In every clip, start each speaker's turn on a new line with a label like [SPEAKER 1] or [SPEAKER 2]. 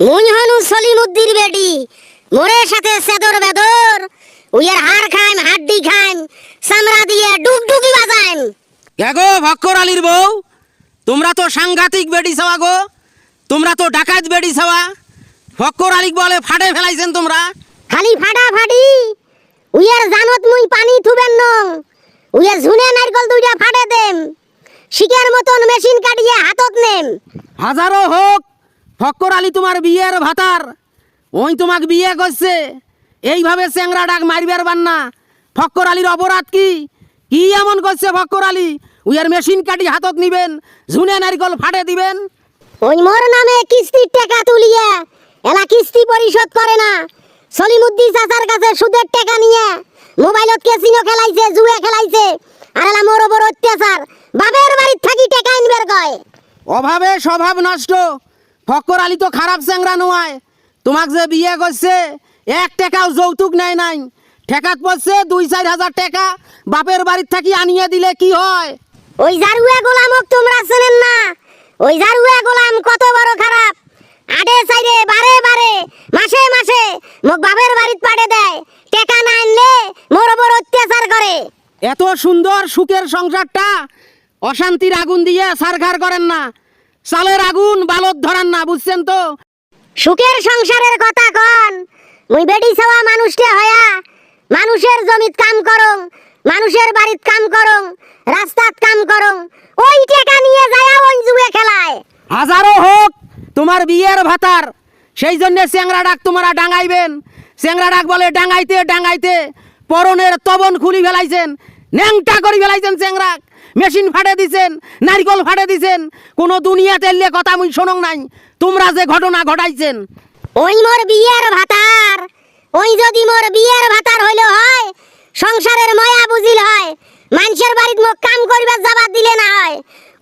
[SPEAKER 1] মুই হনু সলিমুদ্দির বেটি। মোরের সাথে সেদর বেদর। উইয়ের হাড় খাইম হাড্ডি খাইম চামড়া দিয়ে ডুগডুগি বাজাইম।
[SPEAKER 2] গো ভক্কর আলীর বউ? তোমরা তো সাংঘাতিক বেডি ছাওয়া গো। তোমরা তো ডাকাত বেডি ছাওয়া। ফক্কর আলীক বলে ফাটে ফেলাইছেন তোমরা।
[SPEAKER 1] খালি ফাটা ফাটি উইয়ের জানত মুই পানি থুবেন নং। উইয়ের ঝুনে নারকল দুইটা ফাটে দেম। শিকের মতন মেশিন কাটিয়ে হাতত নেম।
[SPEAKER 2] হাজারো হোক ফক্কর আলী তোমার বিয়ের ভাতার। ওই তোমাক বিয়ে করছে। এইভাবে চেংরা ডাক মারবার বান্না। ফক্কর আলীর অপরাধ কি? কি এমন করছে ফক্কর আলী? উইয়ার মেশিন কাটি হাতত নিবেন ঝুনে নারিকল ফাটে দিবেন।
[SPEAKER 1] ওই মোর নামে কিস্তির টাকা তুলিয়া এলা কিস্তি পরিশোধ করে না। সলিমুদ্দিন চাচার কাছে সুদের টাকা নিয়ে মোবাইলত কেসিনো খেলাইছে জুয়া খেলাইছে। আর এলা মোর বড় অত্যাচার বাপের বাড়ির থাকি টাকা আনবার কয়।
[SPEAKER 2] অভাবে স্বভাব নষ্ট ফক্কর আলী তো খারাপ চেংরা নয় তোমাক যে বিয়ে করছে এক টাকাও যৌতুক নেয় নাই। ঠেকাত পড়ছে দুই চার হাজার টাকা। বাপের বাড়ির থাকি আনিয়ে দিলে কি হয়?
[SPEAKER 1] ওই জারুয়া গোলামক তোমরা চেনেন না। ওই জারুয়া গোলাম কত বড় খারাপ। আডে সাইডে বারে বারে মাসে মাসে মোক বাপের বাড়িত পাঠে দেয়। টাকা না আনলে মোর বড় অত্যাচার করে।
[SPEAKER 2] এত সুন্দর সুখের সংসারটা অশান্তির আগুন দিয়ে সারখার করেন না। চালের আগুন বালত ধরান না বুঝছেন তো?
[SPEAKER 1] সুখের সংসারের কথা কন। মুই বেডি ছাওয়া মানুষটা হয়া মানুষের জমিত কাম করং মানুষের বাড়িত কাম করং রাস্তাত কাম করং ওই টাকা নিয়ে যায় ওই জুয়ে খেলায়।
[SPEAKER 2] হাজারো হোক তোমার বিয়ের ভাতার সেই জন্য চেংরা ডাক তোমরা ডাঙাইবেন। চেংরা ডাক বলে ডাঙাইতে ডাঙাইতে পরনের তবন খুলি ফেলাইছেন ন্যাংটা করি ফেলাইছেন চেংরাক মেশিন ফাটে দিছেন নারিকল ফাটে দিছেন কোনো দুনিয়া তেললে কথা মুই শোনং নাই। তোমরা যে ঘটনা ঘটাইছেন।
[SPEAKER 1] ওই মোর বিয়ের ভাতার ওই যদি মোর বিয়ের ভাতার হইল হয় সংসারের ময়া বুঝিল হয় মানুষের বাড়িত মোক কাম করিবার যাবার দিলে না হয়।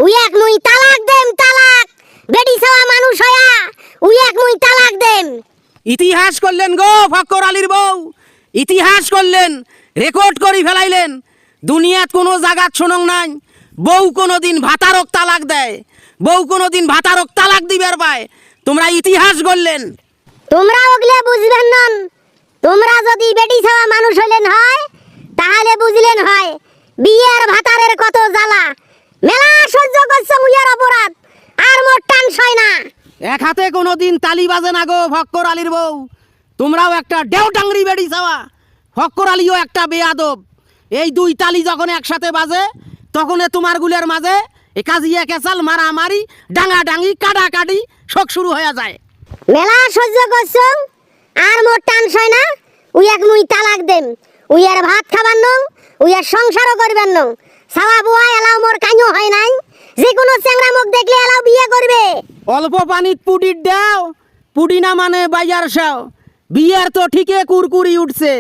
[SPEAKER 1] উইয়াক মুই তালাক দেম তালাক। বেডি ছাওয়া মানুষ হয়া উইয়াক মুই তালাক দেম।
[SPEAKER 2] ইতিহাস করলেন গো ফকর আলীর বউ। ইতিহাস করলেন রেকর্ড করি ফেলাইলেন। দুনিয়াত কোনো জাগাত শোনং নাই। বউ কোনো দিন ভাতারক তালাক দেয়। বউ কোনো দিন ভাতারক তালাক দিবার পায়। তোমরা ইতিহাস করলেন
[SPEAKER 1] তোমরা ওগলে বুঝবেন নন। তোমরা যদি বেটি ছাওয়া মানুষ হইলেন হয় তাহলে বুঝলেন হয় বিয়ের ভাতারের কত জ্বালা। মেলা সহ্য করছে উইয়ার অপরাধ। আর মোর টান সয় না।
[SPEAKER 2] এক হাতে কোনো দিন তালি বাজে না গো ফক্কর আলীর বউ। তোমরাও একটা ডেউ টাংরি বেড়ি যাওয়া ফক্কর আলীও একটা বেয়াদব। এই দুই তালি যখন একসাথে বাজে তখন তোমার গুলের মাঝে এ কাজিয়া কেচাল মারামারি ডাঙা ডাঙি কাটা কাটি শোক শুরু হয়ে যায়।
[SPEAKER 1] মেলা সহ্য করছ? আর মোর টান সয় না? এক মুই তালাক দেন দেম আর ভাত খাবার নং উই আর সংসারও করবেন নং। সালা বুয়া এলাও মোর কাইও হয় নাই। যে কোনো চ্যাংরা মুখ দেখলে এলাও বিয়ে করবে।
[SPEAKER 2] অল্প পানিত পুডির দাও পুডি না মানে বাইয়ার সাও। বিয়ের তো ঠিকই কুরকুরি উঠছে।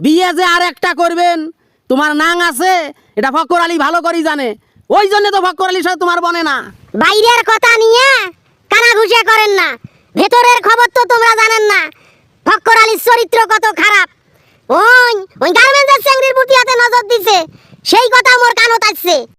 [SPEAKER 2] বিয়ে যে আর একটা করবেন তোমার নাং আছে, এটা ফকর আলী ভালো করেই জানে। ওই জন্য তো ফকর আলী সাহেব তোমার বনে না।
[SPEAKER 1] বাইরের কথা নিয়ে কানা ঘুষে করেন না। ভেতরের খবর তো তোমরা জানেন না। ফকর আলীর চরিত্র কত খারাপ। ওই ওই গার্মেন্টসের চেংড়ির প্রতি হাতে নজর দিছে। সেই কথা মোর কানত আসছে।